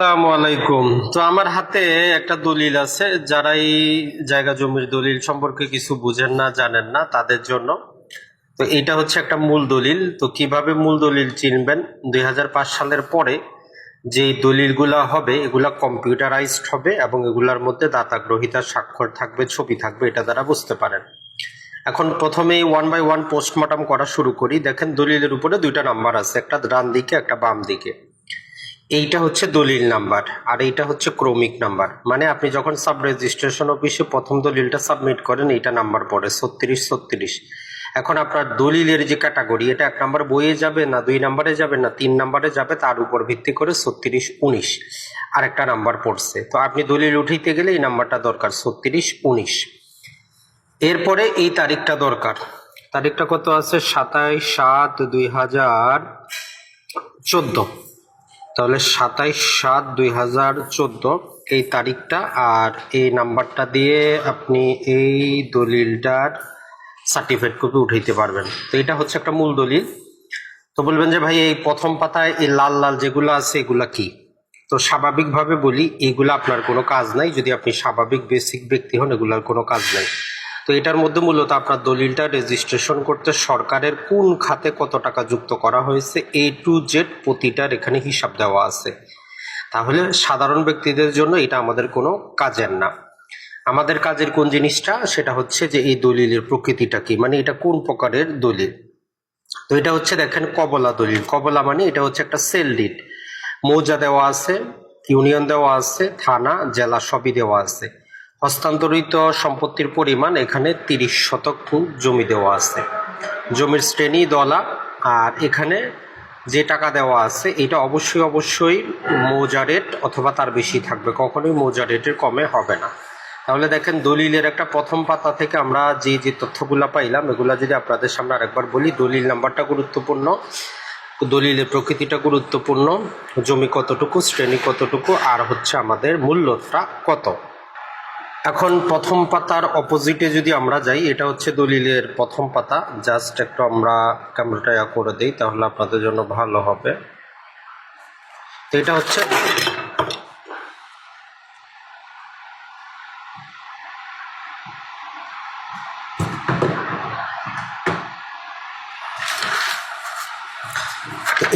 আসসালামু তো আমার হাতে একটা দলিল আছে যারা এই জায়গা জমির দলিল সম্পর্কে কিছু বুঝেন না, জানেন না, তাদের জন্য। তো এটা হচ্ছে একটা মূল দলিল। তো কীভাবে মূল দলিল চিনবেন? দুই হাজার পাঁচ সালের পরে যে দলিলগুলা হবে, এগুলা কম্পিউটারাইজড হবে এবং এগুলার মধ্যে দাতা গ্রহিতার স্বাক্ষর থাকবে, ছবি থাকবে, এটা দ্বারা বুঝতে পারেন। এখন প্রথমেই ওয়ান বাই ওয়ান পোস্টমর্টম করা শুরু করি। দেখেন দলিলের উপরে দুইটা নাম্বার আছে, একটা ডান দিকে, একটা বাম দিকে। এইটা হচ্ছে দলিল নাম্বার আর এইটা হচ্ছে ক্রমিক নাম্বার। মানে আপনি যখন সাব রেজিস্ট্রেশন অফিসে প্রথম দলিলটা সাবমিট করেন, এইটা নাম্বার পড়ে ছত্রিশ ছত্রিশ। এখন আপনার দলিলের যে ক্যাটাগরি, এটা এক নাম্বার বইয়ে যাবে না, দুই নাম্বারে যাবে না, তিন নাম্বারে যাবে, তার উপর ভিত্তি করে ছত্রিশ উনিশ আর একটা নাম্বার পড়ছে। তো আপনি দলিল উঠিতে গেলে এই নাম্বারটা দরকার, ছত্রিশ উনিশ। এরপরে এই তারিখটা দরকার। তারিখটা কত আছে? সাতাইশ সাত দুই হাজার চোদ্দ। তাহলে সাতাইশ সাত দুই হাজার চোদ্দ, এই তারিখটা। আর এই নাম্বারটা দিয়ে আপনি এই দলিলটার সার্টিফিকেট কপি উঠাইতে পারবেন। তো এটা হচ্ছে একটা মূল দলিল। তো বলবেন যে, ভাই, এই প্রথম পাতায় এই লাল লাল যেগুলো আছে, এগুলা কি? তো স্বাভাবিকভাবে বলি, এগুলো আপনার কোনো কাজ নাই। যদি আপনি স্বাভাবিক বেসিক ব্যক্তি হন, এগুলোর কোনো কাজ নাই। তো এটার মধ্যে মূলত আপনার দলিলটা রেজিস্ট্রেশন করতে সরকারের কোন খাতে কত টাকা যুক্ত করা হয়েছে এ টু জেড প্রতিটার এখানে হিসাব দেওয়া আছে। তাহলে সাধারণ ব্যক্তিদের জন্য এটা আমাদের কোনো কাজের না। আমাদের কাজের কোন জিনিসটা, সেটা হচ্ছে যে এই দলিলের প্রকৃতিটা কি মানে এটা কোন প্রকারের দলিল? তো এটা হচ্ছে দেখেন কবলা দলিল। কবলা মানে এটা হচ্ছে একটা সেল ডিড মৌজা দেওয়া আছে ইউনিয়ন দেওয়া আছে, থানা, জেলা সবই দেওয়া আছে। হস্তান্তরিত সম্পত্তির পরিমাণ এখানে তিরিশ শতক জমি দেওয়া আছে। জমির শ্রেণি দলা, আর এখানে যে টাকা দেওয়া আছে, এটা অবশ্যই অবশ্যই মৌজা রেট অথবা তার বেশি থাকবে। কখনোই মৌজা রেটের কমে হবে না। তাহলে দেখেন দলিলের একটা প্রথম পাতা থেকে আমরা যে যে তথ্যগুলা পাইলাম, এগুলো যদি আপনাদের সামনে আরেকবার বলি, দলিল নাম্বারটা গুরুত্বপূর্ণ, দলিলের প্রকৃতিটা গুরুত্বপূর্ণ, জমি কতটুকু, শ্রেণি কতটুকু, আর হচ্ছে আমাদের মূল্যটা কত। এখন প্রথম পাতার অপোজিটে যদি আমরা যাই, এটা হচ্ছে দলিলের প্রথম পাতা। জাস্ট একটু আমরা ক্যামেরাটা করে দিই, তাহলে আপনাদের জন্য ভালো হবে। তো এটা হচ্ছে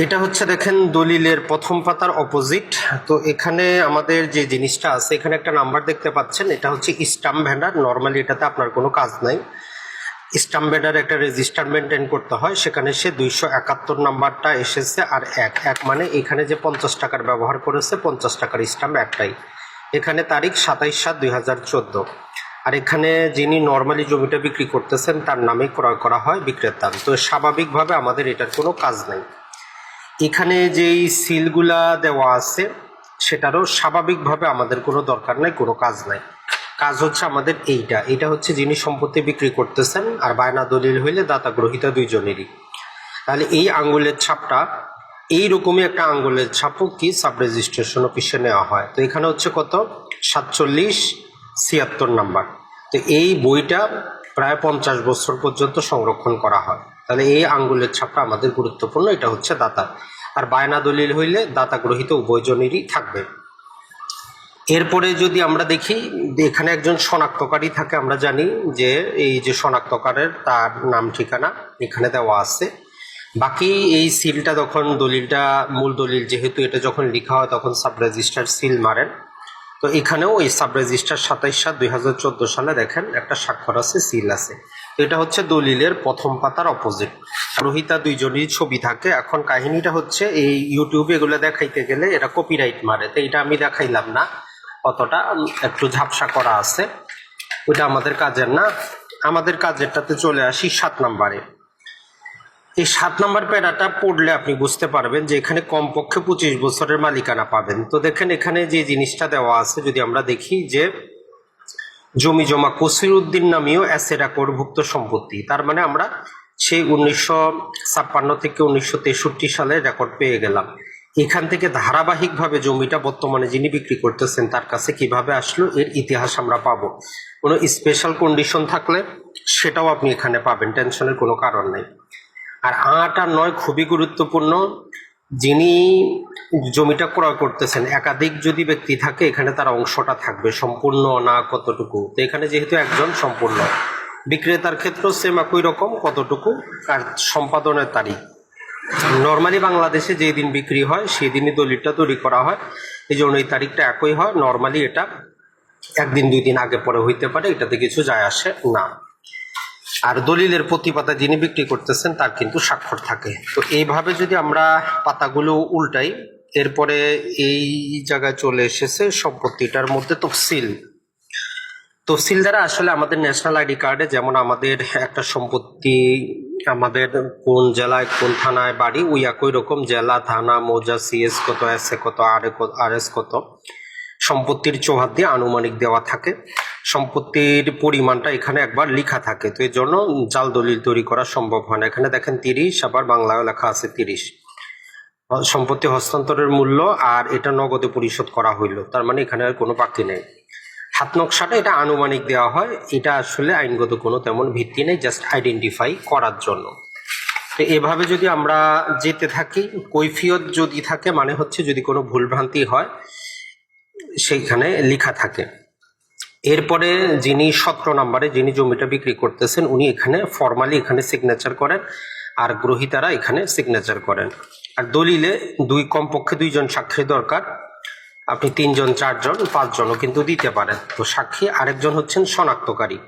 এটা হচ্ছে দেখেন দলিলের প্রথম পাতার অপোজিট তো এখানে আমাদের যে জিনিসটা আছে, এখানে একটা নাম্বার দেখতে পাচ্ছেন, এটা হচ্ছে স্টাম্প ভ্যান্ডার নর্মালি এটাতে আপনার কোনো কাজ নাই। স্টাম্প ভ্যান্ডার একটা রেজিস্টার মেনটেন করতে হয়, সেখানে সে দুইশো একাত্তর নাম্বারটা এসেছে আর এক। এক মানে এখানে যে পঞ্চাশ টাকার ব্যবহার করেছে, পঞ্চাশ টাকার স্টাম্প একটাই। এখানে তারিখ সাতাইশ সাত দুই হাজার চোদ্দ। আর এখানে যিনি নর্মালি জমিটা বিক্রি করতেছেন, তার নামে ক্রয় করা হয় বিক্রেতার। তো স্বাভাবিকভাবে আমাদের এটার কোনো কাজ নেই। এখানে যেই সিলগুলা দেওয়া আছে, সেটারও স্বাভাবিকভাবে আমাদের কোনো দরকার নাই, কোনো কাজ নাই। কাজ হচ্ছে আমাদের এইটা। এটা হচ্ছে যিনি সম্পত্তি বিক্রি করতেছেন, আর বায়না দলিল হইলে দাতা গ্রহিতা দুইজনেরই। তাহলে এই আঙ্গুলের ছাপটা এই রকমই একটা আঙ্গুলের ছাপও কি সাব রেজিস্ট্রেশন অফিসে নেওয়া হয়। তো এখানে হচ্ছে কত? সাতচল্লিশ ছিয়াত্তর নাম্বার। তো এই বইটা প্রায় পঞ্চাশ বছর পর্যন্ত সংরক্ষণ করা হয়। তাহলে এই আঙ্গুলের ছাপটা আমাদের গুরুত্বপূর্ণ, এটা হচ্ছে দাতা। আর বায়না দলিল হইলে দাতা গ্রহিত উভয়জনেরই থাকবে। এরপরে যদি আমরা দেখি, এখানে একজন শনাক্তকারী থাকে, আমরা জানি যে এই যে শনাক্তকারের তার নাম ঠিকানা এখানে দেওয়া আছে। বাকি এই সিলটা যখন দলিলটা, মূল দলিল যেহেতু এটা যখন লেখা হয়, তখন সাব রেজিস্টার সিল মারেন। তো এখানেও এই সাব রেজিস্টার সাতাইশ সাত দুই সালে দেখেন একটা স্বাক্ষর আছে, সিল আছে। এটা হচ্ছে দলিলের প্রথম পাতার অপোজিট রোহিতা দুইজনই ছবি থাকে। এখন কাহিনীটা হচ্ছে এই ইউটিউবে এগুলো দেখাইতে গেলে এটা কপিরাইট মারে। তো এটা আমি দেখাইলাম না। অতটা একটু ঝাপসা করা আছে। ওটা আমাদের কাজের না। আমাদের কাজেরটাতে চলে আসি সাত নাম্বারে। এই সাত নাম্বার প্যারাটা পড়লে আপনি বুঝতে পারবেন যে এখানে কমপক্ষে পঁচিশ বছরের মালিকানা পাবেন। তো দেখেন এখানে যে জিনিসটা দেওয়া আছে যদি আমরা দেখি যে জমি জমা কসির উদ্দিন নামীয় অ্যাসেরা করভুক্ত সম্পত্তি। তার মানে আমরা সেই উনিশশো ছাপ্পান্ন থেকে উনিশশো তেষট্টি সালে রেকর্ড পেয়ে গেলাম। এখান থেকে ধারাবাহিকভাবে জমিটা বর্তমানে যিনি বিক্রি করতেছেন, তার কাছে কীভাবে আসলো এর ইতিহাস আমরা পাবো। কোনো স্পেশাল কন্ডিশন থাকলে সেটাও আপনি এখানে পাবেন টেনশনের কোনো কারণ নেই। আর আট আর নয় খুবই গুরুত্বপূর্ণ। যিনি জমিটা ক্রয় করতেছেন, একাধিক যদি ব্যক্তি থাকে, এখানে তার অংশটা থাকবে, সম্পূর্ণ না কতটুকু? তো এখানে যেহেতু একজন সম্পূর্ণ, বিক্রেতার ক্ষেত্রেও সেম একই রকম কতটুকু? আর সম্পাদনের তারিখ। নর্মালি বাংলাদেশে যেই দিন বিক্রি হয়, সেই দিনই দলিলটা তৈরি করা হয়। এই জন্য এই তারিখটা একই হয়। নর্মালি এটা একদিন, দুই দিন আগে পরে হইতে পারে, এটাতে কিছু যায় আসে না। আর দলিলের প্রতি পাতা যিনি বিক্রি করতেছেন, তার কিন্তু স্বাক্ষর থাকে। তো এইভাবে যদি আমরা পাতাগুলো উল্টাই, এরপরে এই জায়গায় চলে এসেছে সম্পত্তিটার মধ্যে তফসিল। তফসিল দ্বারা আসলে আমাদের ন্যাশনাল আইডি কার্ডে যেমন আমাদের একটা সম্পত্তি আমাদের কোন জেলায়, কোন থানায় বাড়ি, ওই একই রকম জেলা, থানা, মৌজা, সিএস কত, এস এ কত, আর এস কত, সম্পত্তির চৌহাত দিয়ে আনুমানিক দেওয়া থাকে। সম্পত্তির পরিমাণটা এখানে একবার লেখা থাকে। তো এর জন্য জাল দলিল তৈরি করা সম্ভব হয় না। এখানে দেখেন তিরিশ, আবার বাংলায় লেখা আছে তিরিশ। সম্পত্তি হস্তান্তরের মূল্য আর এটা নগদে পরিশোধ করা হইল। তার মানে এখানে আর কোনো বাকি নেই। হাত নকশাটা এটা আনুমানিক দেওয়া হয়। এটা আসলে আইনগত কোনো তেমন ভিত্তি নেই, জাস্ট আইডেন্টিফাই করার জন্য। তো এভাবে যদি আমরা যেতে থাকি, কৈফিয়ত যদি থাকে মানে হচ্ছে যদি কোনো ভুলভ্রান্তি হয়, সেইখানে লেখা থাকে। এরপরে যিনি সতেরো নম্বরে যিনি জমিটা বিক্রি করতেছেন, উনি এখানে ফর্মালি এখানে সিগনেচার করেন আর গ্রহীতারা এখানে সিগনেচার করেন। আর দলিলে দুই কমপক্ষে দুইজন সাক্ষী দরকার। আপনি তিনজন, চারজন, পাঁচজনও কিন্তু দিতে পারেন। তো সাক্ষী আরেকজন হচ্ছেন শনাক্তকারী।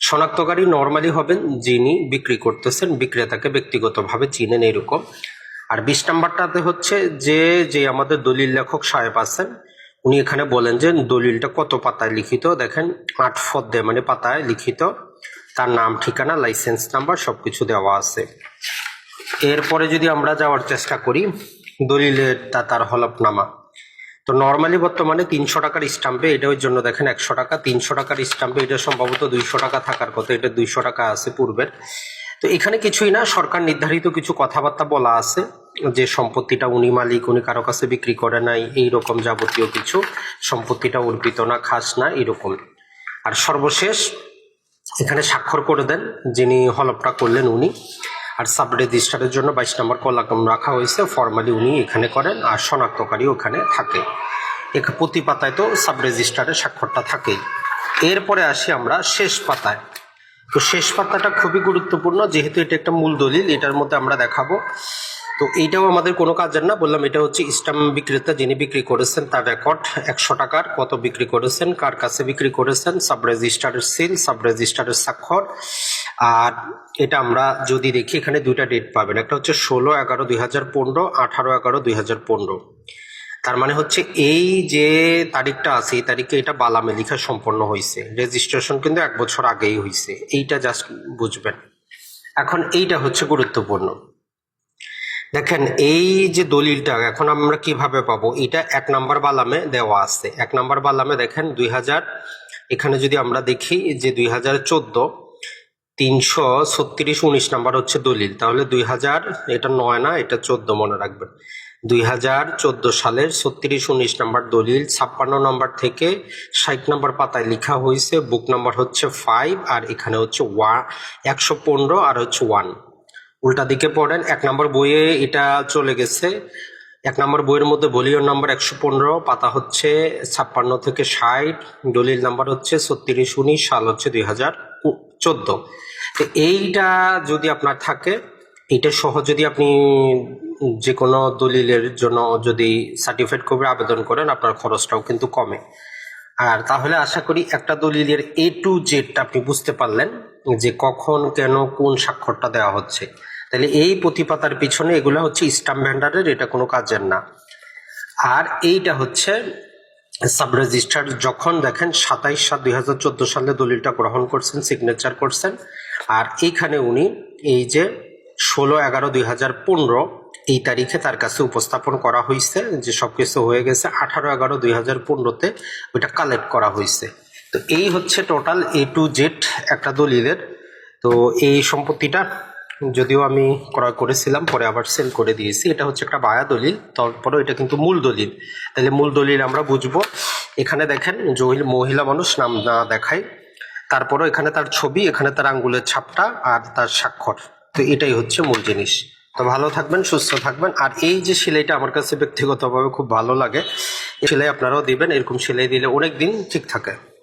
শনাক্তকারী নর্মালি হবেন যিনি বিক্রি করতেছেন, বিক্রেতাকে ব্যক্তিগতভাবে চিনেন এরকম। আর বিশ নাম্বারটাতে হচ্ছে যে যে আমাদের দলিল লেখক সাহেব আছেন উনি এখানে বলেন যে দলিলটা কত পাতায় লিখিত? দেখেন, আট ফদ্দে মানে পাতায় লিখিত। তার নাম, ঠিকানা লাইসেন্স নাম্বার সব কিছু দেওয়া আছে। এরপরে যদি আমরা যাওয়ার চেষ্টা করি, দলিলের দাতার হলফনামা। তো নর্মালি বর্তমানে তিনশো টাকার স্টাম্পে এটা ওই জন্য দেখেন একশো টাকা, তিনশো টাকার স্টাম্পে এটা সম্ভবত দুইশো টাকা থাকার কথা, এটা দুইশো টাকা আছে পূর্বের। তো এখানে কিছুই না, সরকার নির্ধারিত কিছু কথাবার্তা বলা আছে। যে সম্পত্তিটা উনি মালিক, উনি কারও কাছে বিক্রি করে নাই এই রকম যাবতীয় কিছু সম্পত্তিটা অর্পিত না, খাস না, এরকম। আর সর্বশেষ এখানে স্বাক্ষর করে দেন, যিনি হলফটা করলেন উনি। আর সাব রেজিস্টারের জন্য বাইশ নম্বর কলাকম রাখা হয়েছে ফর্মালি উনি এখানে করেন, আর শনাক্তকারী ওখানে থাকে। এখ প্রতি পাতায় তো সাব রেজিস্টারের স্বাক্ষরটা থাকেই। এরপরে আসি আমরা শেষ পাতায়। তো শেষ পাতাটা খুবই গুরুত্বপূর্ণ, যেহেতু এটা একটা মূল দলিল, এটার মধ্যে আমরা দেখাবো তো এইটাও আমাদের কোনো কাজের না। বললাম, এটা হচ্ছে স্টাম্প বিক্রেতা যিনি বিক্রি করেছেন, তার রেকর্ড একশো টাকার। কত বিক্রি করেছেন, কার কাছে বিক্রি করেছেন সাব রেজিস্টারের সিল সাব রেজিস্টারের স্বাক্ষর। আর এটা আমরা যদি দেখি, এখানে দুইটা ডেট পাবেন। একটা হচ্ছে ষোলো এগারো দুই হাজার পনেরো, আঠারো এগারো দুই হাজার পনেরো। তার মানে হচ্ছে এই যে তারিখটা আছে, এই তারিখে এটা বালামে লেখা সম্পন্ন হয়েছে রেজিস্ট্রেশন কিন্তু এক বছর আগেই হয়েছে এইটা জাস্ট বুঝবেন। এখন এইটা হচ্ছে গুরুত্বপূর্ণ। দেখেন, এই যে দলিলটা, এখন আমরা কীভাবে পাবো? এটা এক নাম্বার বালামে দেওয়া আছে। এক নাম্বার বালামে দেখেন দুই হাজার এখানে যদি আমরা দেখি যে দুই হাজার চোদ্দ, তিনশো ছত্রিশ উনিশ নাম্বার হচ্ছে দলিল। তাহলে দুই হাজার এটা নয় না, এটা চোদ্দ মনে রাখবেন। দুই হাজার চোদ্দ সালের ছত্রিশ উনিশ নাম্বার দলিল, ছাপ্পান্ন নাম্বার থেকে ষাট নাম্বার পাতায় লেখা হয়েছে, বুক নাম্বার হচ্ছে ফাইভ আর এখানে হচ্ছে ওয়া একশো পনেরো, আর হচ্ছে ওয়ান উল্টা দিকে পড়েন, এক নম্বর বইয়ে এটা চলে গেছে। এক নম্বর বইয়ের মধ্যে বলিয়র নাম্বার একশো পনেরো, পাতা হচ্ছে ছাপ্পান্ন থেকে ষাট, দলিল নাম্বার হচ্ছে ছত্রিশ উনিশ, সাল হচ্ছে দুই হাজার চোদ্দ। তো এইটা যদি আপনার থাকে এটা সহ যদি আপনি যে কোনো দলিলের জন্য যদি সার্টিফিকেট কপি আবেদন করেন, আপনার খরচটাও কিন্তু কমে। আর তাহলে আশা করি একটা দলিলের এ টু জেডটা আপনি বুঝতে পারলেন যে কখন, কেন, কোন স্বাক্ষরটা দেওয়া হচ্ছে। তাহলে এই প্রতিপাতার পিছনে এগুলো হচ্ছে স্টাম্প ভ্যান্ডারের এটা কোনো কাজের না। আর এইটা হচ্ছে সাব রেজিস্টার যখন দেখেন সাতাইশ সাত দুই সালে দলিলটা গ্রহণ করছেন সিগনেচার করছেন, আর এইখানে উনি এই যে ষোলো এগারো দুই এই তারিখে তার কাছে উপস্থাপন করা হয়েছে যে সব কিছু হয়ে গেছে, আঠারো এগারো দুই হাজার পনেরোতে ওইটা কালেক্ট করা হয়েছে তো এই হচ্ছে টোটাল এ টু জেড একটা দলিলের। তো এই সম্পত্তিটা যদিও আমি ক্রয় করেছিলাম, পরে আবার সেল করে দিয়েছি। এটা হচ্ছে একটা বায়া দলিল, তারপরেও এটা কিন্তু মূল দলিল। তাহলে মূল দলিল আমরা বুঝব। এখানে দেখেন, জহিল, মহিলা মানুষ, নাম না দেখায় তারপরও এখানে তার ছবি, এখানে তার আঙ্গুলের ছাপটা আর তার স্বাক্ষর। তো এটাই হচ্ছে মূল জিনিস। তো ভালো থাকবেন, সুস্থ থাকবেন। আর এই যে সেলাইটা আমার কাছে ব্যক্তিগতভাবে খুব ভালো লাগে সেলাই আপনারাও দিবেন, এরকম সেলাই দিলে অনেক দিন ঠিক থাকে।